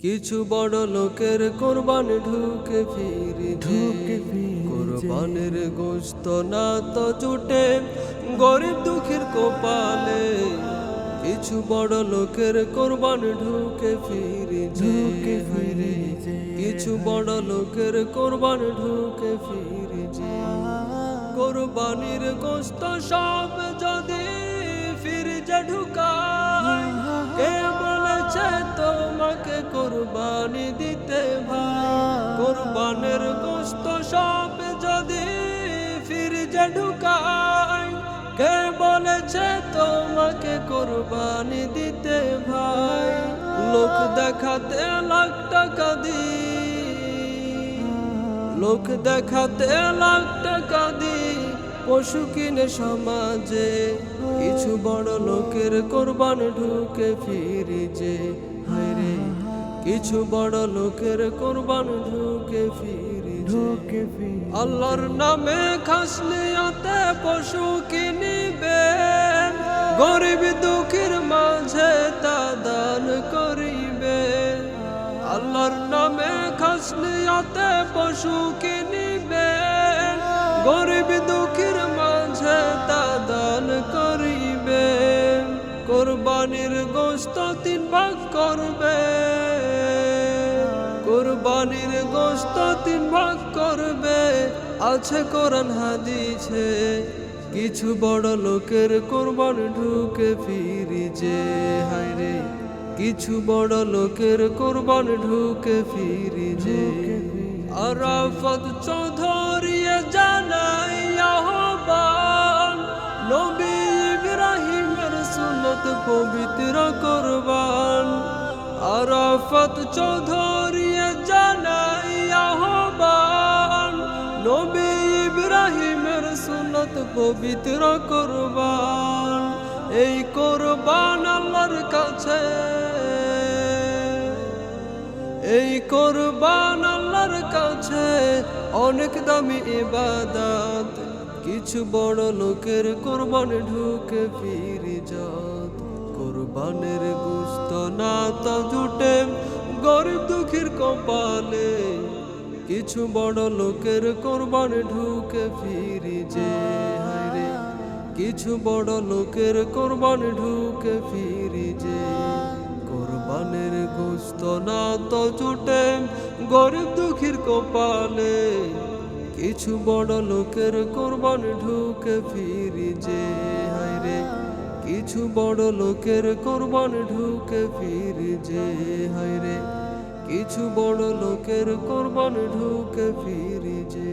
কিছু বড় লোকের কোরবান ঢুকে ফিরে ঢুকে ঢুকে কোরবানের গোস্ত না তো জুটে গরিব দুঃখীর কোপালে। কিছু বড় লোকের কোরবান ঢুকে ফিরে ঢুকে ঢুকে ফিরে কিছু বড় লোকের কোরবান ঢুকে ফিরে যে কোরবানির গোস্ত সব যদি ফিরে যে ঢুকায় কে বলেছে তোমাকে কোরবানি দিতে ভাই। কোরবানের গোস্ত সব যদি ফিরে যে ঢুকায়, কে বলেছে তোমাকে কোরবানি দিতে ভাই? লোক দেখাতে লাখ টাকা দি লোক দেখাতে লাখ টাকা দি পশু কিনে সমাজে, কিছু বড় লোকের কোরবান ঢুকে ফিরি যে হায়রে কিছু বড় লোকের কোরবান ঢুকে ফিরি ঢুকে ফিরে আল্লাহর নামে খাসলিয়াতে পশু কিনিবে। গরিব দুঃখীর মাঝে তা দান করিবে। আল্লাহর নামে খাসলিয়াতে পশু কিনিবে। গরিব দুঃখীর মাঝে তা দান করিবে। কোরবানির গোস্ত তিন ভাগ করবে। কোরবানির গোস্ত তিন ভাগ করবে, আছে কোরআন হাদিছে কিছু বড় লোকের কোরবান ঢুকে ফিরি যে হায়রে। কিছু বড় লোকের কোরবান ঢুকে ফিরি যে আরাফত চৌধুরী জানাই আহ্বান, নবী ইব্রাহিমের সুন্নত পবিত্র কোরবান। আরাফত চৌধুরী নবী ইব্রাহিমের সুন্নত পবিত্র কোরবান। এই কোরবান আল্লাহর কাছে। এই কোরবান আল্লাহর কাছে অনেক দামি ইবাদত। কিছু বড় লোকের কোরবান ঢুকে ফিরে যাত কোরবানের গুস্ত না তা জুটে, গরিব দুঃখীর কপালে কিছু বড় লোকের কোরবান ঢুকে ফিরি যে হায়রে কিছু বড় লোকের কোরবান ঢুকে ফিরি যে কোরবানের গোস্ত না তো জুটে গরিব দুঃখীর কপালে। কিছু বড় লোকের কোরবান ঢুকে ফিরি যে হায়রে কিছু বড় লোকের কোরবান ঢুকে ফিরি যে হায়রে কিছু বড় লোকের কোরবান ঢুকে ফিরি যে